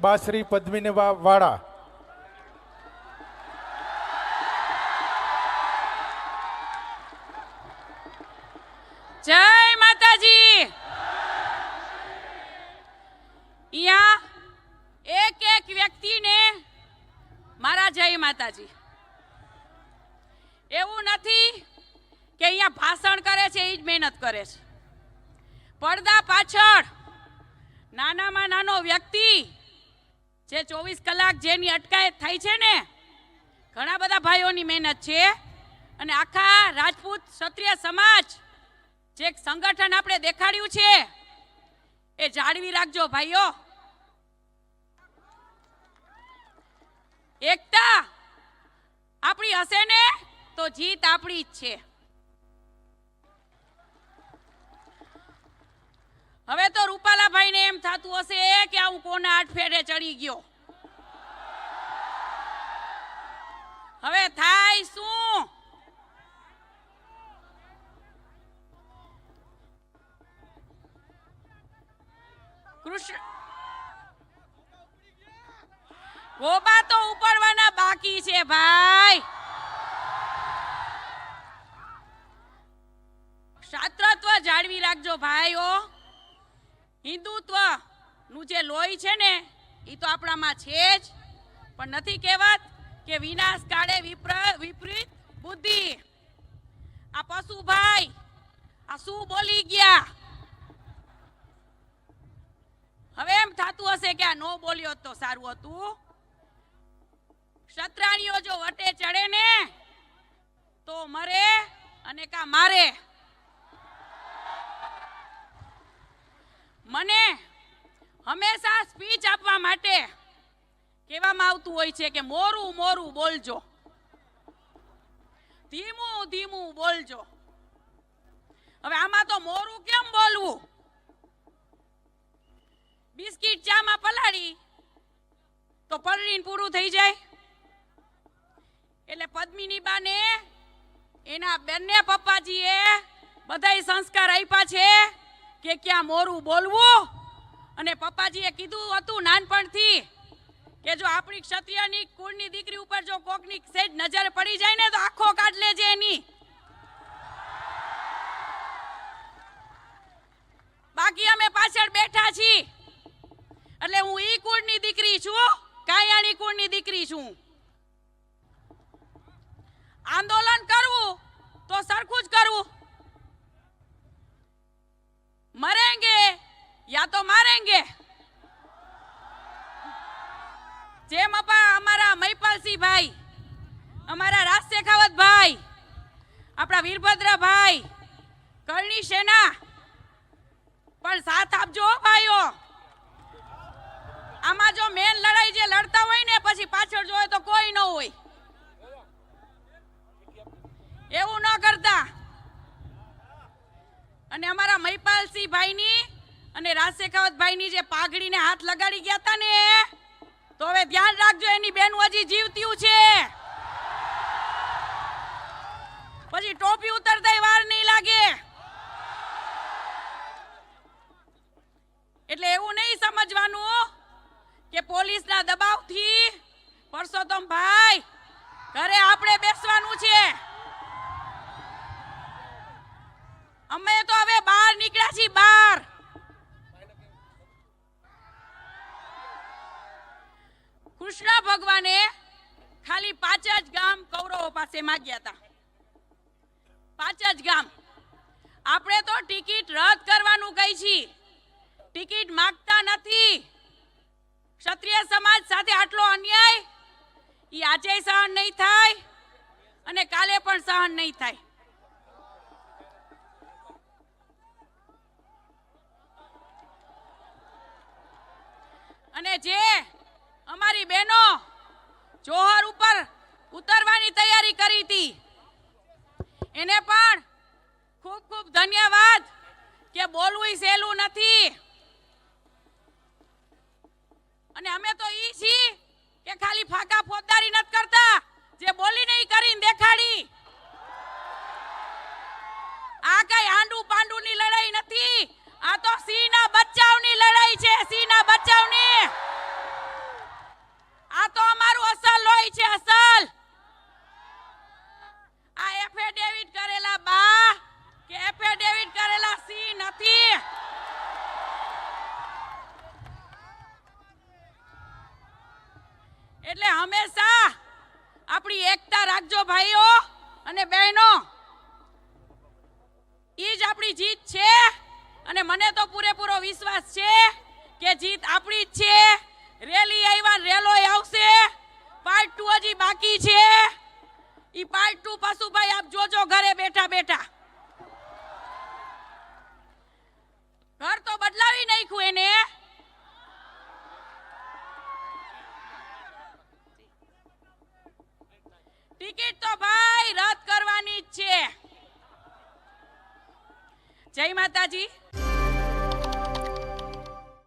બાશ્રી પદ્મિની વાળા. જય માતાજી. અહીંયા એક એક વ્યક્તિને મારા જય માતાજી. એવું નથી કે અહીંયા ભાષણ કરે છે એ જ મહેનત કરે છે. પડદા પાછળ નાનામાં નાનો વ્યક્તિ જે ચોવીસ કલાક જેની અટકાયત થાય છે ને, ઘણા બધા ભાઈઓની મહેનત છે. અને આખા રાજપૂત ક્ષત્રિય સમાજ જે સંગઠન આપણે દેખાડ્યું છે, એ જાળવી રાખજો ભાઈઓ. એકતા આપણી હશે ને, તો જીત આપણી જ છે. હવે તો રૂપાલાભાઈને એમ થતું હશે કે આવું કોના આઠ ફેરે ચડી ગયો. હવે થાય શું? કૃષ્ણ ગોબા તો ઉપડવાના બાકી છે ભાઈ. શાસ્ત્રત્વ જાળવી રાખજો ભાઈઓ. હિન્દુત્વનું જે લોહી છે ને એ તો આપણામાં છે જ. પણ નથી કહેવત કે વિનાશ કાળે વિપ્ર- વિપરીત બુદ્ધિ. આ પશુ ભાઈ આ શું બોલી ગયા? હવે એમ થતું હશે કે આ નો બોલ્યો તો સારું હતું. ક્ષત્રાણીઓ જો વટે ચડે ને, તો મરે અને કા મારે. મને હંમેશા સ્પીચ આપવા માટે કહેવામાં આવતું હોય છે કે મોરું મોરું બોલજો. ધીમું ધીમું બોલજો. હવે આમાં તો મોરું કેમ બોલવું? બિસ્કિટ ચામાં પલાળી તો પલળીને પૂરું થઈ જાય. એટલે પદ્મિની બાને એના બંને પપ્પાજીએ બધાય સંસ્કાર આપ્યા છે. કે ક્યાં મોરું બોલવું? અને પપ્પાજીએ કીધું હતું નાનપણથી કે જો આપણી ક્ષત્રિયની કુળની દીકરી ઉપર જો કોકની સેજ નજર પડી જાય ને, તો આખો કાઢ લેજે એની. બાકી અમે પાછળ બેઠા છીએ. એટલે હું ઈ કુળની દીકરી છું કાયાની કુળની દીકરી છું. આંદોલન કરવું તો સરખું જ કરવું. મરેંગે યા તો મારેંગે? જેમ અપા અમારા મહિપાલસિંહ ભાઈ, અમારા રાજ શેખાવત ભાઈ, આપણા વીરભદ્ર ભાઈ કરણી સેના, પણ સાથ આપજો ભાઈઓ. આમાં જો મેન લડાઈ જે લડતા હોય ને, પછી પાછળ જોવે તો કોઈ ન હોય. એવું ન અને અમારા મહિપાલસિંહ ભાઈની અને રાજ શેખાવત ભાઈની જે પાઘડીને હાથ લગાડી ગયા હતા ને, તો હવે ધ્યાન રાખજો, એની બેન હજી જીવતીયું છે. પછી ટોપી ઉતરતા વાર નહીં લાગે. એટલે એવું નહીં સમજવાનું કે પોલીસના દબાવથી પરસોત્તમ ભાઈ ઘરે આપણે બેસવાનું છે. અમે તો હવે બહાર નીકળ્યા છીએ, બહાર. કૃષ્ણ ભગવાને ખાલી પાંચ જ ગામ કૌરવો પાસે માગ્યા હતા. પાંચ જ ગામ. આપણે તો ટિકિટ રદ કરવાનું કહી છીએ. ટિકિટ માંગતા નથી. ક્ષત્રિય સમાજ સાથે આટલો અન્યાય? એ આજે સહન નહીં થાય અને કાલે પણ સહન નહીં થાય. અને જે અમારી બહેનો જોહર ઉપર ઉતરવાની તૈયારી કરી હતી, એને પણ ખૂબ ખૂબ ધન્યવાદ કે બોલવું ઈ સહેલું નથી અને અમે તો ઈ છીએ કે ખાલી ફાકા ફોજદારી નથી કરતા જે બોલીને ઈ કરીને દેખાડી આ કઈ આંડુ પાંડુની લડાઈ નથી આ તો સિંહના બચ્ચાઓની લડાઈ છે સિંહના બચ્ચાઓની એટલે હંમેશા આપણી એકતા રાખજો ભાઈઓ અને બહેનો. ઈ જ આપણી જીત છે અને મને તો પૂરેપૂરો વિશ્વાસ છે કે જીત આપણી જ છે. રેલી આવ્યા રેલો આવશે. પાર્ટ ટુ હજી બાકી છે. ઈ પાર્ટ ટુ પશુભાઈ આપ જોજો ઘરે બેઠા બેઠા. ઘર તો બદલાવી નાખ્યું એને. ટિકિટ તો ભાઈ રદ કરવાની જ છે. જય માતાજી.